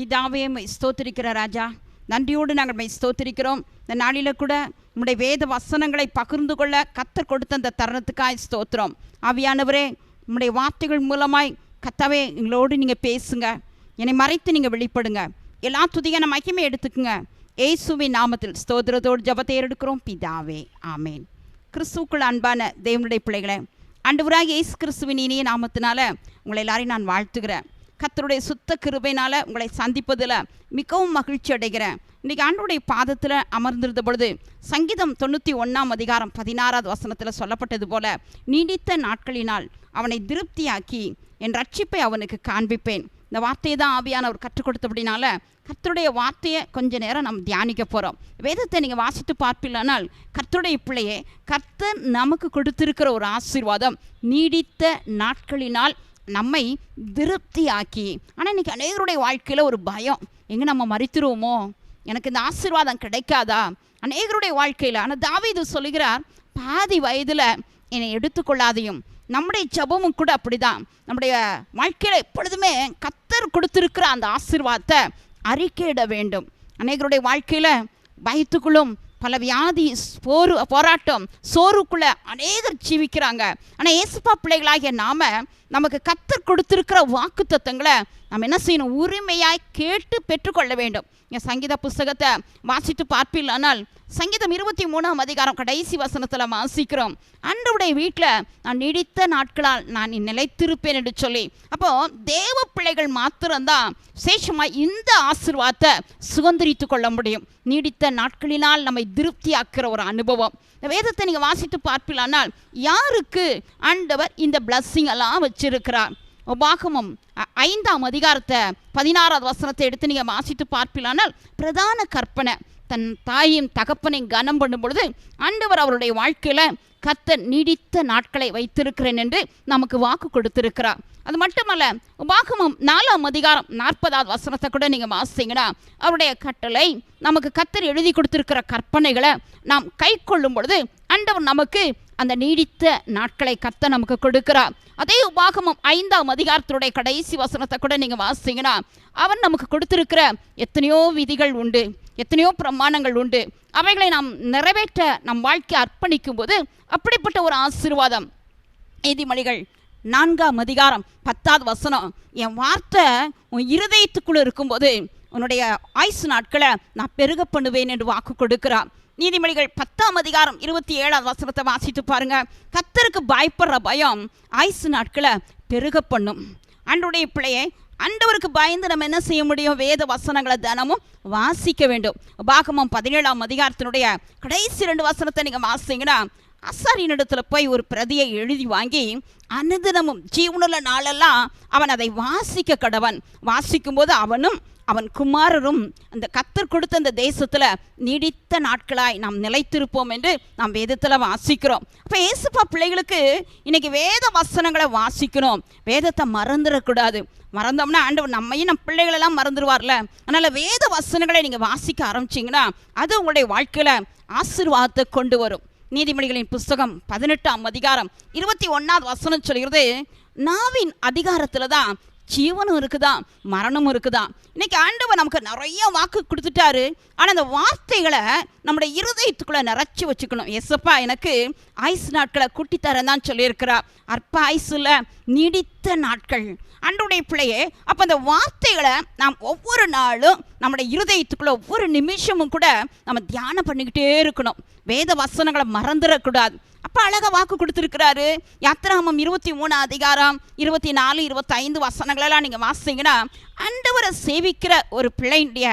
பிதாவே ஸ்தோத்திருக்கிற ஸ்தோத்திரிக்கிற ராஜா. நன்றியோடு நாங்கள் மை ஸ்தோத்திரிக்கிறோம். இந்த நாளில் கூட நம்முடைய வேத வசனங்களை பகிர்ந்து கொள்ள கத்தர் கொடுத்த அந்த தருணத்துக்காய் ஸ்தோத்திரம். ஆவியானவரே நம்முடைய வார்த்தைகள் மூலமாய் கத்தாவே எங்களோடு நீங்கள் பேசுங்க. என்னை மறைத்து நீங்கள் வெளிப்படுங்க. எல்லா துதியான மகிமை எடுத்துக்குங்க. ஏசுவின் நாமத்தில் ஸ்தோத்திரத்தோடு ஜபத்தை எடுக்கிறோம் பிதாவே ஆமேன். கிறிஸ்துவுக்குள் அன்பான தேவனுடைய பிள்ளைகளை ஆண்டவராக இயேசு கிறிஸ்துவின் இனிய நாமத்தினால உங்களை எல்லாரையும் நான் வாழ்த்துகிறேன். கத்தருடைய சுத்த கிருபையினால் உங்களை சந்திப்பதில் மிகவும் மகிழ்ச்சி அடைகிறேன். இன்றைக்கி ஆண்டவருடைய பாதத்தில் அமர்ந்திருந்த பொழுது சங்கீதம் தொண்ணூற்றி ஒன்றாம் அதிகாரம் பதினாறாவது வசனத்தில் சொல்லப்பட்டது போல நீடித்த நாட்களினால் அவனை திருப்தியாக்கி என் ரட்சிப்பை அவனுக்கு காண்பிப்பேன். இந்த வார்த்தையை தான் ஆவியானவர் கற்றுக் கொடுத்தபடினால கர்த்தருடைய வார்த்தையை கொஞ்ச நேரம் நம்ம தியானிக்க போகிறோம் வேதத்தை நீங்கள் வாசித்து பார்ப்பில்லைனால் கர்த்தருடைய பிள்ளையே கர்த்தர் நமக்கு கொடுத்திருக்கிற ஒரு ஆசீர்வாதம் நீடித்த நாட்களினால் நம்மை திருப்தியாக்கி ஆனால் இன்றைக்கி அநேகருடைய வாழ்க்கையில் ஒரு பயம். எங்கே நம்ம மறித்துருவோமோ? எனக்கு இந்த ஆசீர்வாதம் கிடைக்காதா? அநேகருடைய வாழ்க்கையில் ஆனால் தாவிது சொல்லுகிறார் பாதி வயதில் என்னை எடுத்துக்கொள்ளாதையும். நம்முடைய ஜபமும் கூட அப்படிதான். நம்முடைய வாழ்க்கையில் எப்பொழுதுமே கத்தர் கொடுத்துருக்கிற அந்த ஆசீர்வாதத்தை அறிக்கையிட வேண்டும். அநேகருடைய வாழ்க்கையில் பயத்துக்குள்ளும் பல வியாதி போரு போராட்டம் சோறுக்குள்ளே அநேகர் ஜீவிக்கிறாங்க. ஆனால் ஏசுப்பா பிள்ளைகளாகிய நாம் நமக்கு கத்தர் கொடுத்துருக்கிற வாக்கு தத்துவங்களை நம்ம என்ன செய்யணும்? உரிமையாய் கேட்டு பெற்றுக்கொள்ள வேண்டும். என் சங்கீத புஸ்தகத்தை வாசித்து பார்ப்பில்லானால் சங்கீதம் இருபத்தி மூணாம் அதிகாரம் கடைசி வசனத்தில் வாசிக்கிறோம். அன்றுடைய வீட்டில் நான் நீடித்த நாட்களால் நான் நிலைத்திருப்பேன் என்று சொல்லி. அப்போ தேவ பிள்ளைகள் மாத்திரம்தான் சேஷமாக இந்த ஆசிர்வாதத்தை சுதந்திரித்து கொள்ள முடியும். நீடித்த நாட்களினால் நம்மை திருப்தியாக்குற ஒரு அனுபவம். இந்த வேதத்தை நீங்கள் வாசித்து பார்ப்பீங்களானால் யாருக்கு ஆண்டவர் இந்த பிளஸ்ஸிங் எல்லாம் வச்சிருக்கிறார்? உபாகமம் ஐந்தாம் அதிகாரத்தை பதினாறாவது வசனத்தை எடுத்து நீங்கள் வாசித்து பார்ப்பிலானால் பிரதான கற்பனை. தன் தாயும் தகப்பனையும் கனம் பண்ணும் பொழுது ஆண்டவர் அவருடைய வாழ்க்கையில் கத்தர் நீடித்த நாட்களை வைத்திருக்கிறேன் என்று நமக்கு வாக்கு கொடுத்திருக்கிறார். அது மட்டுமல்ல உபாகமம் நாலாம் அதிகாரம் நாற்பதாவது வசனத்தை கூட நீங்கள் வாசிங்கன்னா அவருடைய கட்டளை நமக்கு கத்தர் எழுதி கொடுத்திருக்கிற கற்பனைகளை நாம் கை கொள்ளும் பொழுது ஆண்டவர் நமக்கு அந்த நீடித்த நாட்களை கத்த நமக்கு கொடுக்கிறார். அதே உபாகமம் ஐந்தாம் அதிகாரத்தினுடைய கடைசி வசனத்தை கூட நீங்கள் வாசிங்கன்னா அவன் நமக்கு கொடுத்திருக்கிற எத்தனையோ விதிகள் உண்டு. எத்தனையோ பிரமாணங்கள் உண்டு. அவைகளை நாம் நிறைவேற்ற நம் வாழ்க்கை அர்ப்பணிக்கும் போது அப்படிப்பட்ட ஒரு ஆசீர்வாதம். நீதிமொழிகள் நான்காம் அதிகாரம் பத்தாவது வசனம். என் வார்த்தை உன் இருதயத்துக்குள்ள இருக்கும்போது உன்னுடைய ஆயுசு நாட்களை நான் பெருக பண்ணுவேன் என்று வாக்கு கொடுக்கிறான் நீதிமொழிகள் பத்தாம் அதிகாரம் இருபத்தி ஏழாவது வசனத்தை வாசித்து பாருங்க. கத்தருக்கு பயப்படுற பயம் ஆயுசு நாட்களை பெருக பண்ணும். ஆண்டுடைய பிள்ளையை ஆண்டவருக்கு பயந்து நம்ம என்ன செய்ய முடியும்? வேத வசனங்களை தினமும் வாசிக்க வேண்டும். பாகமம் பதினேழாம் அதிகாரத்தினுடைய கடைசி ரெண்டு வசனத்தை நீங்கள் வாசிங்கன்னா அசாரினிடத்தில் போய் ஒரு பிரதியை எழுதி வாங்கி அனுதினமும் ஜீவனுள்ள நாளெல்லாம் அவன் அதை வாசிக்க கடவன். வாசிக்கும்போது அவனும் அவன் குமாரரும் அந்த கத்தர் கொடுத்த அந்த தேசத்தில் நீடித்த நாட்களாய் நாம் நிலைத்திருப்போம் என்று நாம் வேதத்தில் வாசிக்கிறோம். அப்போ ஏசுப்பா பிள்ளைகளுக்கு இன்னைக்கு வேத வசனங்களை வாசிக்கணும். வேதத்தை மறந்துடக்கூடாது. மறந்தோம்னா ஆண்டவர் நம்மையும் நம் பிள்ளைகளெல்லாம் மறந்துடுவார்ல அதனால் வேத வசனங்களை நீங்கள் வாசிக்க ஆரம்பிச்சிங்கன்னா அது உங்களுடைய வாழ்க்கையில் ஆசீர்வாதத்தை கொண்டு வரும். நீதிமொழிகளின் புஸ்தகம் பதினெட்டாம் அதிகாரம் இருபத்தி ஒன்றாவது வசனம் சொல்கிறது நாவின் அதிகாரத்தில் தான் ஜீவனும் இருக்குதா? மரணமும் இருக்குதா? இன்னைக்கு ஆண்டவர் நமக்கு நிறைய வாக்கு கொடுத்துட்டாரு. ஆனால் அந்த வார்த்தைகளை நம்முடைய இருதயத்துக்குள்ளே நிறைச்சி வச்சுக்கணும். எஸ்ப்பா எனக்கு ஆயுஸ் நாட்களை கூட்டித்தரேன் தான் சொல்லியிருக்கிறார். அற்ப ஆயுசில் நீடித்த நாட்கள். அன்றுடைய பிள்ளையே அப்போ அந்த வார்த்தைகளை நாம் ஒவ்வொரு நாளும் நம்முடைய இருதயத்துக்குள்ள ஒவ்வொரு நிமிஷமும் கூட நம்ம தியானம் பண்ணிக்கிட்டே இருக்கணும். வேத வசனங்களை மறந்துடக்கூடாது. அப்போ அழகா வாக்கு கொடுத்துருக்கிறாரு. யாத்திராமம் இருபத்தி மூணு அதிகாரம் இருபத்தி நாலு இருபத்தைந்து வசனங்களெல்லாம் நீங்கள் வாசிங்கன்னா அண்டவரை சேவிக்கிற ஒரு பிள்ளையுடைய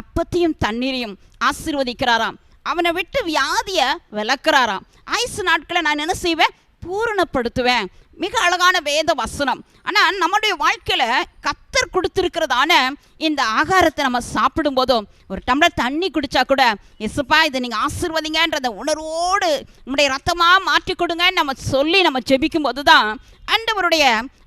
அப்பத்தையும் தண்ணீரையும் ஆசீர்வதிக்கிறாராம். அவனை விட்டு வியாதியை விளக்குறாராம். ஆயுசு நாட்களை நான் என்ன செய்வேன்? பூரணப்படுத்துவேன். மிக அழகான வேத வசனம். ஆனால் நம்முடைய வாழ்க்கையில் கத்தர் கொடுத்துருக்கிறதான இந்த ஆகாரத்தை நம்ம சாப்பிடும் போதும் ஒரு டம்ளர் தண்ணி குடித்தா கூட எசுப்பா இதை நீங்கள் ஆசிர்வதிங்கன்றத உணர்வோடு நம்முடைய ரத்தமாக மாற்றி கொடுங்கன்னு நம்ம சொல்லி நம்ம ஜெபிக்கும் போது தான் ஆண்டவருடைய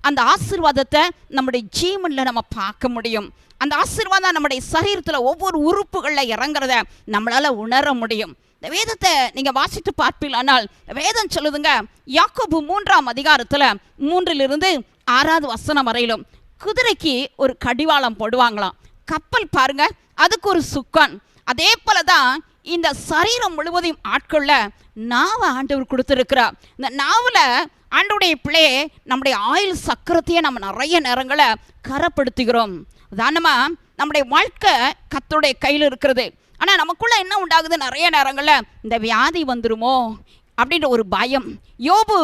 அந்த ஆசீர்வாதத்தை நம்முடைய ஜீவனில் நம்ம பார்க்க முடியும். அந்த ஆசீர்வாதம் நம்முடைய சரீரத்தில் ஒவ்வொரு உறுப்புகளில் இறங்குறத நம்மளால் உணர முடியும். இந்த வேதத்தை நீங்கள் வாசித்து பார்ப்பீங்களானால் வேதம் சொல்லுதுங்க யாக்கோபு மூன்றாம் அதிகாரத்தில் மூன்றிலிருந்து ஆறாவது வசனம் வரையிலும் குதிரைக்கு ஒரு கடிவாளம் போடுவாங்களாம். கப்பல் பாருங்க அதுக்கு ஒரு சுக்கான். அதே போல தான் இந்த சரீரம் முழுவதையும் ஆட்கொள்ள நாவை ஆண்டவர் கொடுத்துருக்கிறார். இந்த நாவில் ஆண்டுடைய பிள்ளையே நம்முடைய ஆயுள் சக்கரத்தையே நம்ம நிறைய நேரங்களை கரப்படுத்துகிறோம். உதாரணமாக நம்முடைய வாழ்க்கை கத்தருடைய கையில் இருக்கிறது. ஆனால் நமக்குள்ளே என்ன உண்டாகுது? நிறைய நேரங்களில் இந்த வியாதி வந்துருமோ? அப்படின்ற ஒரு பயம். யோபு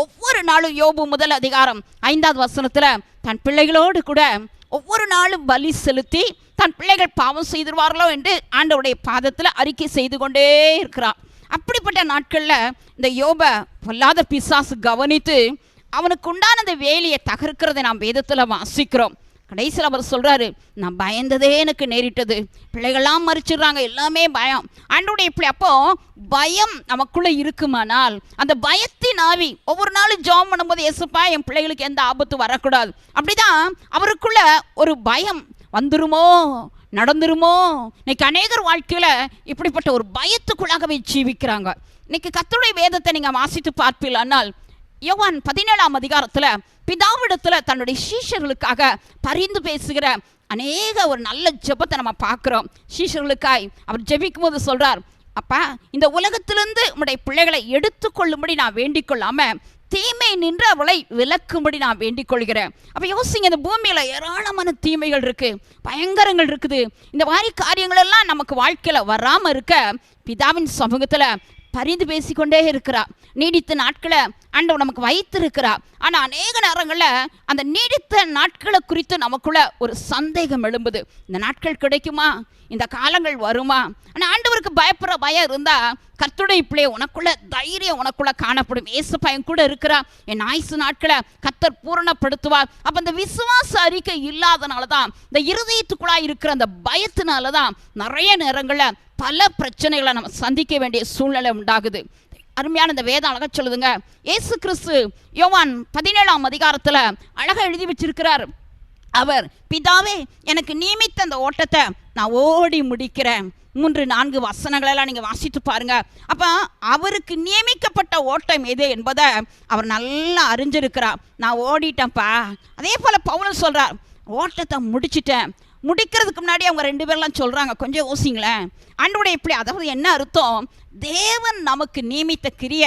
ஒவ்வொரு நாளும் யோபு முதல் அதிகாரம் ஐந்தாவது வசனத்தில் தன் பிள்ளைகளோடு கூட ஒவ்வொரு நாளும் பலி செலுத்தி தன் பிள்ளைகள் பாவம் செய்திருவார்களோ என்று ஆண்டவுடைய பாதத்தில் அறிக்கை செய்து கொண்டே இருக்கிறான் அப்படிப்பட்ட நாட்களில் இந்த யோபை பொல்லாத பிசாசு கவனித்து அவனுக்கு உண்டான அந்த வேலையை தகர்க்கிறதை நாம் வேதத்தில் வாசிக்கிறோம். கடைசியில் அவர் சொல்கிறாரு நான் பயந்ததே எனக்கு நேரிட்டது. பிள்ளைகள்லாம் மறிச்சிடுறாங்க எல்லாமே பயம். ஆண்டோடைய இப்படி அப்போ பயம் நமக்குள்ளே இருக்குமானால் அந்த பயத்தின் ஆவி ஒவ்வொரு நாளும் ஜாம் பண்ணும்போது எசுப்பா என் பிள்ளைகளுக்கு எந்த ஆபத்து வரக்கூடாது. அப்படிதான் அவருக்குள்ள ஒரு பயம் வந்துருமோ நடந்துருமோ? இன்னைக்கு அநேகர் வாழ்க்கையில் இப்படிப்பட்ட ஒரு பயத்துக்குள்ளாகவே ஜீவிக்கிறாங்க. இன்னைக்கு கத்துடைய வேதத்தை நீங்கள் வாசித்து பார்ப்பீங்களானால் யோவான் பதினேழாம் அதிகாரத்தில் பிதாவிடத்தில் தன்னுடைய சீஷர்களுக்காக பரிந்து பேசுகிற அநேக ஒரு நல்ல ஜெபத்தை நம்ம பார்க்குறோம். சீஷர்களுக்காய் அவர் ஜெபிக்கும் போது சொல்கிறார் அப்பா இந்த உலகத்திலிருந்து உடைய பிள்ளைகளை எடுத்துக்கொள்ளும்படி நான் வேண்டிக் கொள்ளாமல் தீமை நின்று அவளை விலக்கும்படி நான் வேண்டிக் கொள்கிறேன் அப்போ யோசிங்க இந்த பூமியில் ஏராளமான தீமைகள் இருக்குது பயங்கரங்கள் இருக்குது. இந்த மாதிரி காரியங்களெல்லாம் நமக்கு வாழ்க்கையில் வராமல் இருக்க பிதாவின் சமூகத்தில் பரிந்து பேசிக்கொண்டே இருக்கிறா நீடித்த நாட்களை ஆண்டவர் நமக்கு வைத்திருக்கிறா ஆனால் அநேக நேரங்களில் அந்த நீடித்த நாட்களை குறித்து நமக்குள்ள ஒரு சந்தேகம் எழும்புது. இந்த நாட்கள் கிடைக்குமா? இந்த காலங்கள் வருமா? ஆனால் ஆண்டவருக்கு பயப்படுற பயம் இருந்தால் கத்துடைய பிள்ளைய உனக்குள்ள தைரியம் உனக்குள்ள காணப்படும். ஏசு பயம் கூட இருக்கிறா என் ஆயுசு நாட்களை கத்தர் பூரணப்படுத்துவார். அப்போ இந்த விசுவாச அறிக்கை இல்லாதனால தான் இந்த இருதயத்துக்குள்ளாக இருக்கிற அந்த பயத்தினால தான் நிறைய நேரங்களில் பல பிரச்சனைகளை நம்ம சந்திக்க வேண்டிய சூழ்நிலை உண்டாகுது. அருமையான இந்த வேதம் அழகாக சொல்லுதுங்க. ஏசு கிறிஸ்து யோவான் பதினேழாம் அதிகாரத்தில் அழகாக எழுதி வச்சிருக்கிறார். அவர் பிதாவே எனக்கு நியமித்த அந்த ஓட்டத்தை நான் ஓடி முடிக்கிறேன். மூன்று நான்கு வசனங்களெல்லாம் நீங்கள் வாசித்து பாருங்க. அப்போ அவருக்கு நியமிக்கப்பட்ட ஓட்டம் எது என்பதை அவர் நல்லா அறிஞ்சிருக்கிறார். நான் ஓடிட்டேன்ப்பா. அதே போல் பவுனும் சொல்கிறார் ஓட்டத்தை முடிச்சிட்டேன். முடிக்கிறதுக்கு முன்னாடி அவங்க ரெண்டு பேர்லாம் சொல்கிறாங்க கொஞ்சம் யோசிங்களேன். அன்றுடைய இப்படி அதாவது என்ன அர்த்தம்? தேவன் நமக்கு நியமித்த கிரிய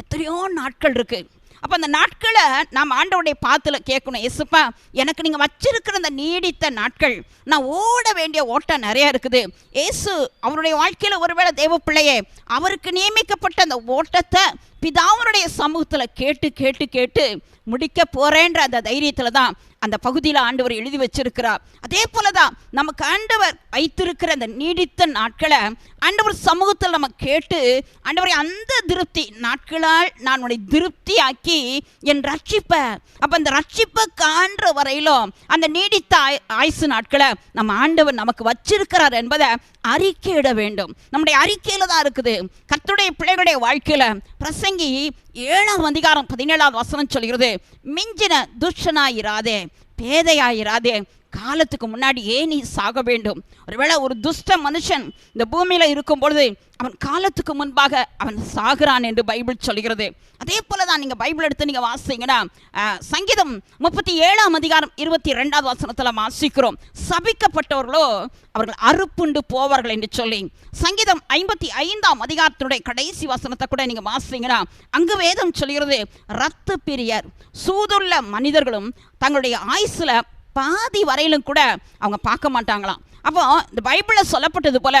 எத்தனையோ நாட்கள் இருக்குது அப்போ அந்த நாட்களை நாம் ஆண்டவுடைய பாத்தில் கேட்கணும். எசுப்பா எனக்கு நீங்கள் வச்சிருக்கிற அந்த நீடித்த நாட்கள் நான் ஓட வேண்டிய ஓட்டம் நிறையா இருக்குது. ஏசு அவருடைய வாழ்க்கையில் ஒருவேளை தேவ பிள்ளையே அவருக்கு நியமிக்கப்பட்ட அந்த ஓட்டத்தை பிதாவனுடைய சமூகத்தில் கேட்டு கேட்டு கேட்டு முடிக்க போறேன்ற அந்த தைரியத்தில் தான் அந்த பகுதியில் ஆண்டவர் எழுதி வச்சிருக்கிறார். அதே போல தான் நமக்கு ஆண்டவர் வைத்திருக்கிற அந்த நீடித்த நாட்களை ஆண்டவர் சமூகத்தில் நம்ம கேட்டு ஆண்டவரை அந்த திருப்தி நாட்களால் நான் உன்னை திருப்தி ஆக்கி என் ரட்சிப்பை அப்போ அந்த ரட்சிப்பை காண்ற வரையிலும் அந்த நீடித்த ஆய் ஆயுசு நாட்களை நம்ம ஆண்டவர் நமக்கு வச்சிருக்கிறார் என்பதை அறிக்கையிட வேண்டும். நம்முடைய அறிக்கையில் தான் இருக்குது. கத்துடைய பிள்ளைகளுடைய வாழ்க்கையில் பிரசங்க ஏழாம் அதிகாரம் பதினேழாவது வசனம் சொல்கிறது மிஞ்சின துஷ்டனாயிராதே பேதையாயிராதே காலத்துக்கு முன்னாடி ஏன் நீ சாக வேண்டும். ஒருவேளை ஒரு துஷ்ட மனுஷன் இந்த பூமியில் இருக்கும் பொழுது அவன் காலத்துக்கு முன்பாக அவன் சாகிறான் என்று பைபிள் சொல்கிறது. அதே போல தான் நீங்கள் பைபிள் எடுத்து நீங்கள் வாசிங்கன்னா சங்கீதம் முப்பத்தி ஏழாம் அதிகாரம் இருபத்தி ரெண்டாவது வசனத்தில் வாசிக்கிறோம். சபிக்கப்பட்டவர்களோ அவர்கள் அறுப்புண்டு போவார்கள் என்று சொல்லி. சங்கீதம் ஐம்பத்தி ஐந்தாம் அதிகாரத்தினுடைய கடைசி வசனத்தை கூட நீங்கள் வாசிங்கன்னா அங்கு வேதம் சொல்கிறது ரத்து பிரியர் சூதுள்ள மனிதர்களும் தங்களுடைய ஆயுசில் பாதி வரையிலும் கூட அவங்க பார்க்க மாட்டாங்களாம். அப்போ இந்த பைபிளில் சொல்லப்பட்டது போல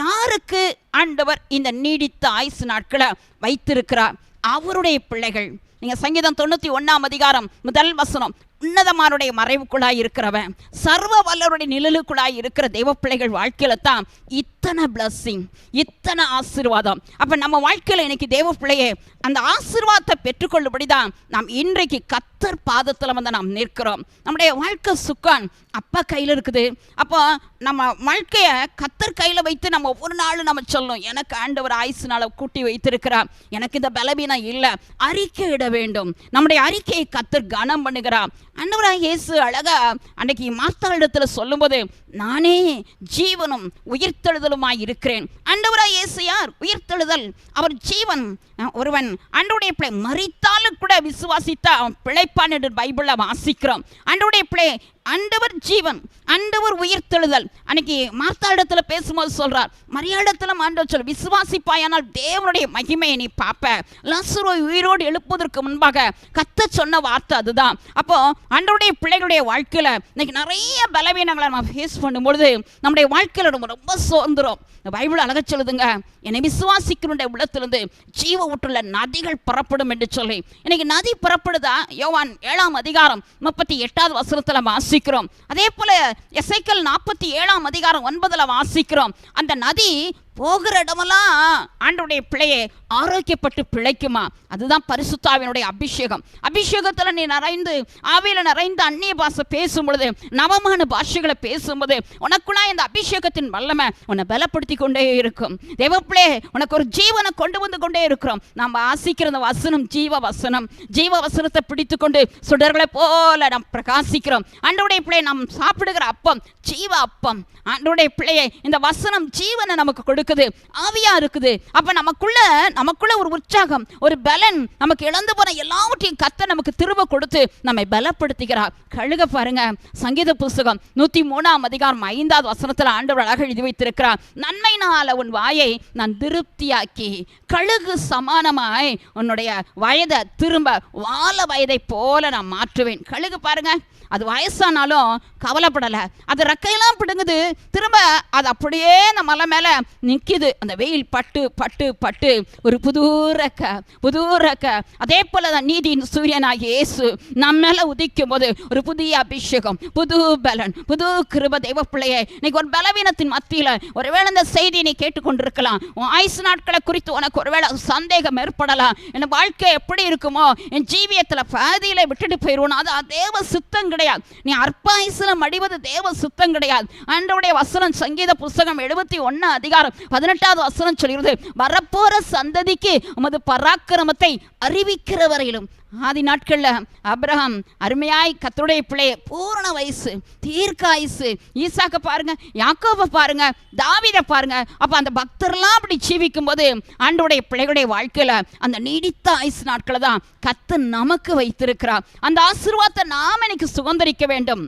யாருக்கு ஆண்டவர் இந்த நீடித்த ஆயுசு நாட்களை வைத்திருக்கிறார்? அவருடைய பிள்ளைகள். நீங்கள் சங்கீதம் தொண்ணூற்றி ஒன்றாம் அதிகாரம் முதல் வசனம். உன்னதமானுடைய மறைவுக்குள்ளாய் இருக்கிறவன் சர்வ வல்லருடைய நிழலுக்குள்ளாய் இருக்கிற தெய்வ பிள்ளைகள் வாழ்க்கையில தான் இத்தனை பிளஸ்ஸிங் இத்தனை ஆசீர்வாதம். அப்போ நம்ம வாழ்க்கையில் இன்னைக்கு தெய்வ பிள்ளையே அந்த ஆசீர்வாதத்தை பெற்றுக்கொள்ளும்படி தான் நாம் இன்றைக்கு கத்தர் பாதத்தில் வந்து நாம் நிற்கிறோம். நம்முடைய வாழ்க்கை சுக்கான் அப்பா கையில் இருக்குது. அப்போ நம்ம வாழ்க்கையை கத்தர் கையில் வைத்து நம்ம ஒவ்வொரு நாளும் நம்ம சொல்லணும் எனக்கு ஆண்டவர் ஆயுசுனால நாளை கூட்டி வைத்திருக்கிறார். எனக்கு இந்த பலவீனம் இல்லை. அறிக்கையிட வேண்டும். நம்முடைய அறிக்கையை கத்தர் கனம் பண்ணுகிறார். அன்னவராக இயேசு அழகா அன்னைக்கு மாத்தாளிடத்தில் சொல்லும்போது நானே ஜீவனும் உயிர்த்தெழுதலுமாய் இருக்கிறேன். ஆண்டவராக இயேசு யார்? உயிர்த்தெழுதல். அவர் ஜீவன் ஒருவன். ஆண்டவருடைய பிள்ளை மறித்தாலும் கூட விசுவாசித்தா அவன் பிழைப்பான் என்று பைபிளில் வாசிக்கிறோம். ஆண்டவருடைய பிள்ளை அண்டவர் ஜீவன் ஆண்டவர் உயிர்த்தெழுதல் அன்னைக்கு மார்த்தா இடத்துல பேசும்போது சொல்றார் மரியாடத்துல ஆண்டவர் சொல் விசுவாசிப்பாயானால் தேவனுடைய மகிமையை நீ பார்ப்ப. லசுரோ உயிரோடு எழுப்புவதற்கு முன்பாக கத்த சொன்ன வார்த்தை அதுதான். அப்போ அண்டருடைய பிள்ளைகளுடைய வாழ்க்கையில இன்னைக்கு நிறைய பலவீனங்களை நம்ம ஃபேஸ் பண்ணும்பொழுது நம்முடைய வாழ்க்கையில நம்ம ரொம்ப சோர்ந்துரும் பைபிள் அழக சொல்லுதுங்க என்னை விசுவாசிக்கிறனுடைய உள்ளத்திலிருந்து ஜீவ ஊற்றுள்ள நதிகள் புறப்படும் என்று சொல்லி. இன்னைக்கு நதி புறப்படுதா? யோவான் ஏழாம் அதிகாரம் முப்பத்தி எட்டாவது வசனத்துல வாசிக்கிறோம். அதே போல எசைக்கல் நாற்பத்தி ஏழாம் அதிகாரம் ஒன்பதுல வாசிக்கிறோம். அந்த நதி போகிற இடமெல்லாம் ஆண்டுடைய பிள்ளையை ஆரோக்கியப்பட்டு பிழைக்குமா? அதுதான் பரிசுத்தாவினுடைய அபிஷேகம். அபிஷேகத்துல நீ நிறைந்து ஆவியில் நிறைந்து அந்நிய பாஷை பேசும்பொழுது நவமான பாஷைகளை பேசும்போது உனக்குள்ளா இந்த அபிஷேகத்தின் வல்லமை உன்னை பலப்படுத்தி கொண்டே இருக்கும். தேவப்பிள்ளே உனக்கு ஒரு ஜீவனை கொண்டு வந்து கொண்டே இருக்கிறோம். நம்ம ஆசிக்கிற அந்த வசனம் ஜீவ வசனம். ஜீவ வசனத்தை பிடித்து கொண்டு சுடர்களை போல நாம் பிரகாசிக்கிறோம். அன்றுடைய பிள்ளையை நாம் சாப்பிடுகிற அப்பம் ஜீவ அப்பம். அன்றுடைய பிள்ளையை இந்த வசனம் ஜீவனை நமக்கு கொடு இருக்குது ஆவியா இருக்குது. அப்ப நமக்குள்ள நமக்குள்ள ஒரு உற்சாகம் ஒரு பலன் நமக்கு இழந்து போன எல்லாவற்றையும் கத்த நமக்கு திரும்ப கொடுத்து நம்மை பலப்படுத்துகிறார். கழுக பாருங்க சங்கீத புஸ்தகம் நூத்தி மூணாம் அதிகாரம் ஐந்தாவது வசனத்துல ஆண்டவர் அழகாக எழுதி வைத்திருக்கிறார். நன்மையினால உன் வாயை நான் திருப்தியாக்கி கழுகு சமானமாய் உன்னுடைய வயதை திரும்ப வாழ வயதை போல நான் மாற்றுவேன். கழுகு பாருங்க அது வயசானாலும் கவலைப்படலை. அது ரெக்கையெல்லாம் பிடுங்குது. திரும்ப அது அப்படியே அந்த மலை மேலே நிற்கிது அந்த வெயில் பட்டு பட்டு பட்டு. ஒரு புது ரெக்க புது ரெக்க. அதே போல தான் நீதியின் சூரியனாக இயேசு நம்ம மேலே உதிக்கும் போது ஒரு புதிய அபிஷேகம் புது பலன் புது கிருப தெய்வ பிள்ளையே. இன்னைக்கு ஒரு பலவீனத்தின் மத்தியில் ஒருவேளை இந்த செய்தி நீ கேட்டுக்கொண்டிருக்கலாம். உன் ஆயுசு நாட்களை குறித்து உனக்கு ஒருவேளை சந்தேகம் ஏற்படலாம். என் வாழ்க்கை எப்படி இருக்குமோ என் ஜீவியத்தில் பாதியில் விட்டுட்டு போயிடுவோம் அது தேவ சுத்தம் கிடையாது. நீ அற்பாயுசுல மடிவது தேவ சுத்தம் கிடையாது. ஆண்டவருடைய வசனம் சங்கீத புஸ்தகம் எழுபத்தி ஒன்று அதிகாரம் பதினெட்டாவது வசனம் சொல்கிறது வரப்போற சந்ததிக்கு உமது பராக்கிரமத்தை அறிவிக்கிற வரையிலும் ஆதி நாட்களில் அப்ரஹாம் அருமையாய் கத்தருடைய பிள்ளைய பூரண வயசு தீர்க்க ஆயுசு. ஈசாக்க பாருங்க யாக்கோவை பாருங்க தாவிதை பாருங்க. அப்போ அந்த பக்தர்லாம் அப்படி ஜீவிக்கும் போது ஆண்டோடைய பிள்ளைகளுடைய வாழ்க்கையில் அந்த நீடித்த ஆயுசு நாட்களை தான் கத்து நமக்கு வைத்திருக்கிறார். அந்த ஆசீர்வாதத்தை நாம் இன்னைக்கு சுதந்திரிக்க வேண்டும்.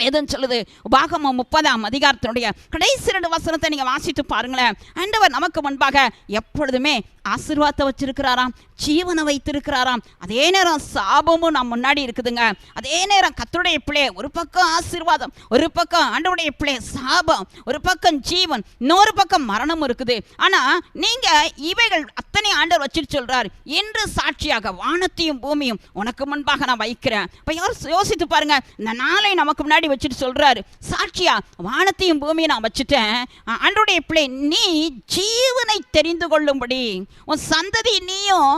வேதம் சொல்லுது. உபாகமம் முப்பதாம் அதிகாரத்தினுடைய கடைசி ரெண்டு வசனத்தை நீங்கள் வாசித்து பாருங்களேன். ஆண்டவர் நமக்கு முன்பாக எப்பொழுதுமே ஆசீர்வாதத்தை வச்சிருக்கிறாராம் ஜீவனை வைத்திருக்கிறாராம். அதே நேரம் சாபமும் நம் முன்னாடி இருக்குதுங்க. அதே நேரம் கத்துடைய பிள்ளை ஒரு பக்கம் ஆசீர்வாதம் ஒரு பக்கம் ஆண்டவுடைய பிள்ளை சாபம் ஒரு பக்கம் ஜீவன் இன்னொரு பக்கம் மரணம் இருக்குது. ஆனா நீங்க இவைகள் அத்தனை ஆண்டவர் வச்சுட்டு சொல்கிறார் என்று சாட்சியாக வானத்தையும் பூமியும் உனக்கு முன்பாக நான் வைக்கிறேன். இப்போ யோசித்து பாருங்க. இந்த நாளை நமக்கு முன்னாடி வச்சுட்டு சொல்றாரு சாட்சியா வானத்தையும் பூமியும் நான் வச்சுட்டேன். ஆண்டோடைய பிள்ளை நீ ஜீவனை தெரிந்து கொள்ளும்படி உன் சந்ததி நீயும்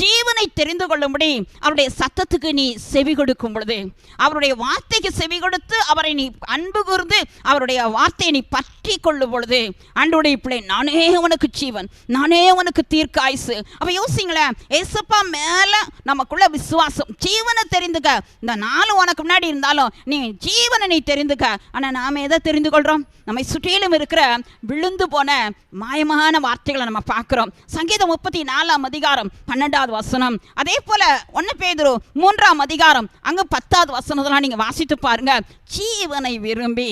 ஜீவனை தெரிந்து கொள்ளும்படி அவருடைய சத்தத்துக்கு நீ செவி கொடுக்கும் பொழுது அவருடைய வார்த்தைக்கு செவி கொடுத்து அவரை நீ அன்பு கூர்ந்து அவருடைய வார்த்தையை நீ பற்றி கொள்ளும் பொழுது ஆண்டோடைய பிள்ளை நானே உனக்கு ஜீவன் நானே உனக்கு தீர்க்க ஆயுசு. அப்போ யோசிங்களேன் ஏசப்பா மேலே நமக்குள்ள விசுவாசம். ஜீவனை தெரிந்துக்க. இந்த நாலு உனக்கு முன்னாடி இருந்தாலும் நீ தேவனை நீ தெரிந்துக்க. ஆனால் நாம் எதை தெரிந்து கொள்கிறோம் நம்மை சுற்றிலும் இருக்கிற விழுந்து போன மாயமான வார்த்தைகளை நம்ம பார்க்குறோம். சங்கீதம் முப்பத்தி நாலாம் அதிகாரம் பன்னெண்டாவது வசனம். அதே போல ஒன்று பேதுரு மூன்றாம் அதிகாரம் அங்கே பத்தாவது வசனத்தெல்லாம் நீங்கள் வாசித்து பாருங்க. ஜீவனை விரும்பி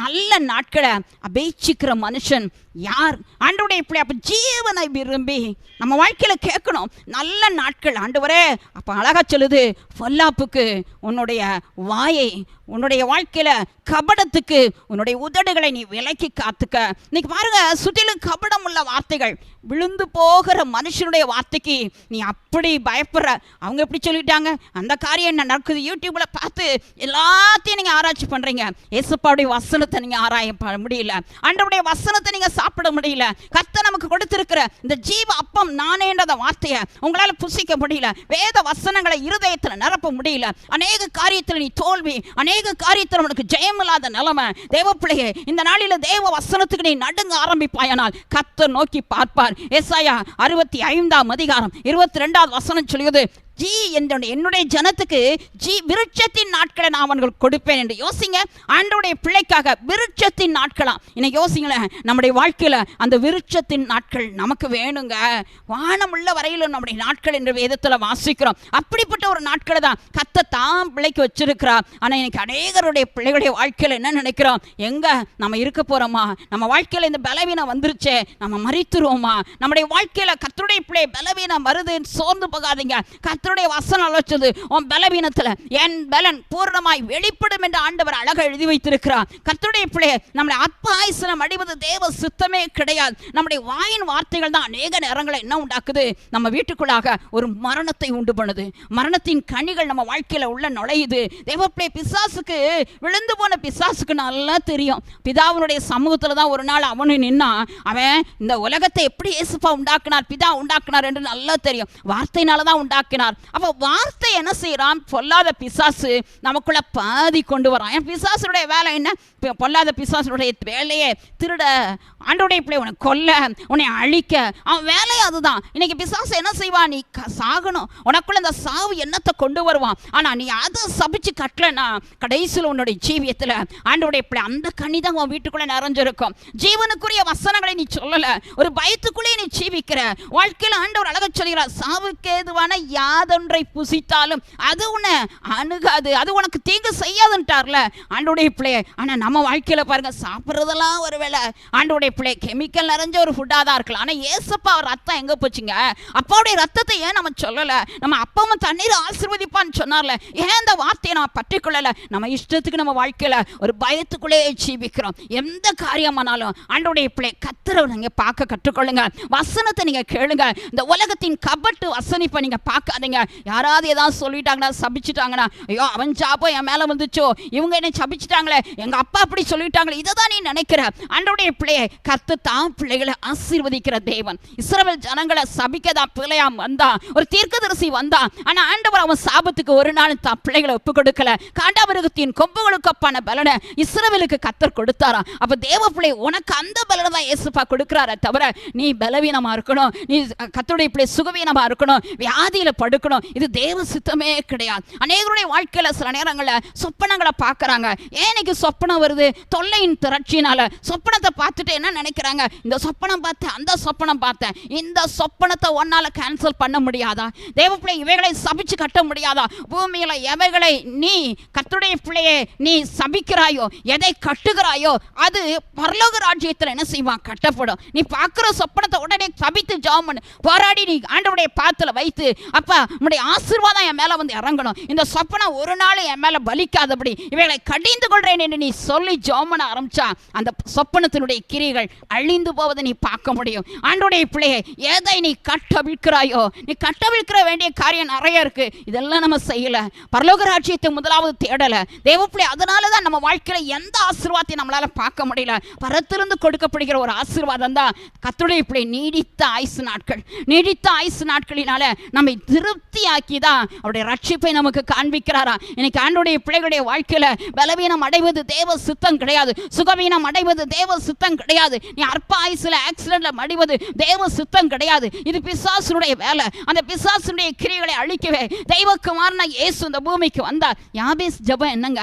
நல்ல நாட்களை அபேட்சிக்கிற மனுஷன் யார்? ஆண்டவுடைய இப்படி அப்போ ஜீவனை விரும்பி நம்ம வாழ்க்கையில் கேட்கணும். நல்ல நாட்கள் ஆண்டவரே அப்போ அழகா சொல்லுது பொல்லாப்புக்கு உன்னுடைய வாயை உன்னுடைய வாழ்க்கையில் கபடத்துக்கு உன்னுடைய உதடுகளை நீ விலக்கி காத்துக்க. இன்னைக்கு பாருங்க சுற்றிலும் கபடம் உள்ள வார்த்தைகள். விழுந்து போகிற மனுஷனுடைய வார்த்தைக்கு நீ அப்படி பயப்படுற. அவங்க எப்படி சொல்லிட்டாங்க? அந்த காரியம் என்ன நடக்குது? யூடியூப்ல பார்த்து எல்லாத்தையும் நீங்கள் ஆராய்ச்சி பண்ணுறீங்க ஏசப்பாவுடைய வசனத்தை நீங்கள் ஆராய முடியல. ஆண்டவுடைய வசனத்தை நீங்கள் சாப்பிட முடியல. கர்த்தர் நமக்கு கொடுத்திருக்கிற இந்த ஜீவ அப்பம் நானேன்றத வார்த்தையை உங்களால் புசிக்க முடியல. வேத வசனங்களை இருதயத்தில் நிரப்ப முடியல. அநேக காரியத்தில் நீ தோல்வி அநேக காரியத்தில் உனக்கு ஜெயமில்லாத நிலைமை. தேவ பிள்ளையே இந்த நாளில் தேவ வசனத்துக்கு நீ நடுங்க ஆரம்பிப்பாயானால் கர்த்தர் நோக்கி பார்ப்பார். எஸ்ஐயா அறுபத்தி ஐந்தாம் அதிகாரம் இருபத்தி ரெண்டாவது வசனம் சொல்லுது ஜீ என்னுடைய என்னுடைய ஜனத்துக்கு ஜீ விருட்சத்தின் நாட்களை நான் அவங்களுக்கு கொடுப்பேன் என்று யோசிங்க. ஆண்டோடைய பிள்ளைக்காக விருட்சத்தின் நாட்களாம் இன்னைக்கு யோசிங்களேன் நம்முடைய வாழ்க்கையில் அந்த விருட்சத்தின் நாட்கள் நமக்கு வேணுங்க. வானமுள்ள வரையிலும் நம்முடைய நாட்கள் என்று வேதத்தில் வாசிக்கிறோம். அப்படிப்பட்ட ஒரு நாட்களை தான் கத்த தான் பிள்ளைக்கு வச்சிருக்கிறா ஆனால் இன்னைக்கு அநேகருடைய பிள்ளைகளுடைய வாழ்க்கையில் என்ன நினைக்கிறோம்? எங்க நம்ம இருக்க போறோமா? நம்ம வாழ்க்கையில் இந்த பலவீனம் வந்துருச்சே நம்ம மறித்துருவோமா நம்முடைய வாழ்க்கையில் கத்தருடைய பிள்ளை பலவீனம் வருதுன்னு சோர்ந்து போகாதீங்க. கத்தருடைய வசனம் அழைச்சது உன் பலவீனத்தில் என் பலன் பூர்ணமாய் வெளிப்படும் என்று ஆண்டவர் அழகாக எழுதி வைத்திருக்கிறார். கத்தருடைய பிள்ளை நம்மளை ஆத்மாயசனம் அடிவது தேவ சித்தமே கிடையாது. நம்முடைய வாயின் வார்த்தைகள் தான் அநேக நேரங்களை என்ன உண்டாக்குது? நம்ம வீட்டுக்குள்ளாக ஒரு மரணத்தை உண்டு பண்ணுது. மரணத்தின் கனிகள் நம்ம வாழ்க்கையில உள்ள நுழையுது. தேவப்பிள்ளை பிசாசுக்கு விழுந்து போன பிசாசுக்கு நல்லா தெரியும். பிதாவினுடைய சமூகத்தில் தான் ஒரு நாள் அவனு நின்னா அவன் இந்த உலகத்தை எப்படி இயேசுப்பா உண்டாக்கினார் பிதா உண்டாக்கினார் என்று நல்லா தெரியும். வார்த்தையினால தான் உண்டாக்கினார். அப்போ வார்த்தை என்ன செய்யறான் பொல்லாத பிசாசு நமக்குள்ள பாதி கொண்டு வரான். என் பிசாசுடைய வேலை என்ன? பொல்லாத பிசாசனுடைய வேலையே திருட ஆண்டோடைய பிள்ளை உன்னை கொல்ல உன்னை அழிக்க. அவன் வேலையை அதுதான். இன்னைக்கு பிசாசு என்ன செய்வான் நீ க- சாகணும். உனக்குள்ள இந்த சாவு எண்ணத்தை கொண்டு வருவான்? ஆனா நீ அதை சபிச்சு கட்டலனா கடைசியில் உன்னுடைய ஜீவியத்தில் ஆண்டோடைய பிள்ளை அந்த கனி தான் உன் வீட்டுக்குள்ளே நிறைஞ்சிருக்கும். ஜீவனுக்குரிய வசனங்களை நீ சொல்லல. ஒரு பயத்துக்குள்ளேயே நீ ஜீவிக்கிற. வாழ்க்கையில் ஆண்டவர் அழக சொல்கிறார் சாவுக்கு ஏதுவான யாதொன்றை புசித்தாலும் அது உன்னை அணுகாது. அது உனக்கு தீங்கு செய்யாதுன்ட்டார்ல. ஆண்டோடைய பிள்ளையை ஆனா நம்ம வாழ்க்கையில பாருங்க சாப்பிட்றதெல்லாம் ஒரு வேளை. ஆண்டோடைய பிள்ளை கெமிக்கல் நிறைஞ்ச ஒரு ஃபுட்டாக தான் இருக்கலாம். ஆனால் ஏசப்பா ரத்தம் எங்க போச்சுங்க? அப்பாவுடைய ரத்தத்தை ஏன் நம்ம சொல்லலை? நம்ம அப்பாவும் தண்ணீர் ஆசீர்வதிப்பான்னு சொன்னார்ல. ஏன் இந்த வார்த்தையை நம்ம பற்றிக்கொள்ளல? நம்ம இஷ்டத்துக்கு நம்ம வாழ்க்கையில ஒரு பயத்துக்குள்ளே ஜீவிக்கிறோம். எந்த காரியமானாலும் ஆண்டோடைய பிள்ளை கத்துறவை நீங்கள் பார்க்க கற்றுக்கொள்ளுங்க. வசனத்தை நீங்கள் கேளுங்க. இந்த உலகத்தின் கபட்டு வசனிப்பை நீங்கள் பார்க்காதீங்க. யாராவது ஏதாவது சொல்லிட்டாங்கன்னா சபிச்சிட்டாங்கன்னா ஐயோ அவன் சாப்போ என் மேலே வந்துச்சோ? இவங்க என்ன சபிச்சிட்டாங்களே. எங்கள் அப்பா அப்படி சொல்லிட்டாங்களே இதை தான் நீ நினைக்கிற? அன்றைய பிள்ளையை கத்து தான் பிள்ளைகளை ஆசீர்வதிக்கிற தேவன். இஸ்ரவேல் ஜனங்களை சபிக்க தான் பிள்ளையாம் வந்தா ஒரு தீர்க்கதரிசி வந்தா ஆனா ஆண்டவர் அவன் சாபத்துக்கு ஒரு நாள் தான் பிள்ளைகளை ஒப்பு கொடுக்கல. காண்டாமிருகத்தின் கொம்புகளுக்கு அப்பான பலனை இஸ்ரவேலுக்கு கத்தர் கொடுத்தாராம். அப்ப தேவ பிள்ளை உனக்கு அந்த பலனை தான் இயேசுப்பா கொடுக்குறாரே தவிர நீ பலவீனமா இருக்கணும் நீ கத்தருடைய பிள்ளை சுகவீனமா இருக்கணும் வியாதியில படுக்கணும் இது தேவ சித்தமே கிடையாது. அநேகருடைய வாழ்க்கையில சில நேரங்களில் சொப்பனங்களை பார்க்கறாங்க. ஏன் இன்னைக்கு சொப்பனம் வருது. தொல்லையின் திரட்சினால சொப்பனத்தை பார்த்துட்டு என்ன நினைக்கிறாங்க? இந்த சொப்பனம் பார்த்தேன் அந்த சொப்பனம் பார்த்தேன். இந்த சொப்பனத்தை ஒன்னால கேன்சல் பண்ண முடியாதா? தேவப்பிள்ளை இவைகளை சபிச்சு கட்ட முடியாதா? பூமியில எவைகளை நீ கத்துடைய பிள்ளையே நீ சபிக்கிறாயோ எதை கட்டுகிறாயோ அது பரலோக ராஜ்யத்தில் என்ன செய்வான் கட்டப்படும். நீ பார்க்குற சொப்பனத்தை உடனே சபித்து ஜாமன் போராடி நீ ஆண்டவுடைய பாத்துல வைத்து அப்போ உன்னுடைய ஆசீர்வாதம் என் மேல வந்து இறங்கணும். இந்த சொப்பனம் ஒரு நாள் என் மேல பலிக்காதபடி இவைகளை கடிந்து கொள்றேன் என்று நீ சொல்லி ஜாம் பண்ண ஆரம்பிச்சா அந்த சொப்பனத்தினுடைய கிரிகள் அழிந்து போவதை நீ பார்க்க முடியும். ஆண்டுடைய பிள்ளையை ஏதை நீ கட்டவிழ்க்கிறாயோ நீ கட்டவிழ்க்கிற வேண்டிய காரியம் நிறைய இருக்கு. இதெல்லாம் நம்ம செய்யல. பரலோக ராஜ்யத்தை முதலாவது தேடல. தேவப்பிள்ளை அதனால தான் நம்ம வாழ்க்கையில எந்த ஆசீர்வாதத்தையும் நம்மளால பார்க்க முடியல. பரத்திலிருந்து கொடுக்கப்படுகிற ஒரு ஆசீர்வாதம் தான் கத்துடைய பிள்ளை நீடித்த ஆயுசு நாட்கள். நீடித்த ஆயுசு நாட்களினால நம்மை திருப்தியாக்கி தான் அவருடைய ரட்சிப்பை நமக்கு காண்பிக்கிறாரா. இன்னைக்கு ஆண்டுடைய பிள்ளைகளுடைய வாழ்க்கையில பலவீனம் அடைவது தேவ சித்தம் கிடையாது. சுகவீனம் அடைவது தேவ சித்தம் கிடையாது. நீ அற்ப ஆயுசில் ஆக்சிடென்ட்ல மடிவது தேவ சித்தம் கிடையாது. இது பிசாசுடைய வேலை. அந்த பிசாசுடைய கிரியைகளை அழிக்கவே தெய்வக்குமாரன இயேசு இந்த பூமிக்கு வந்தார். யாபேஸ் ஜெபம் என்னங்க?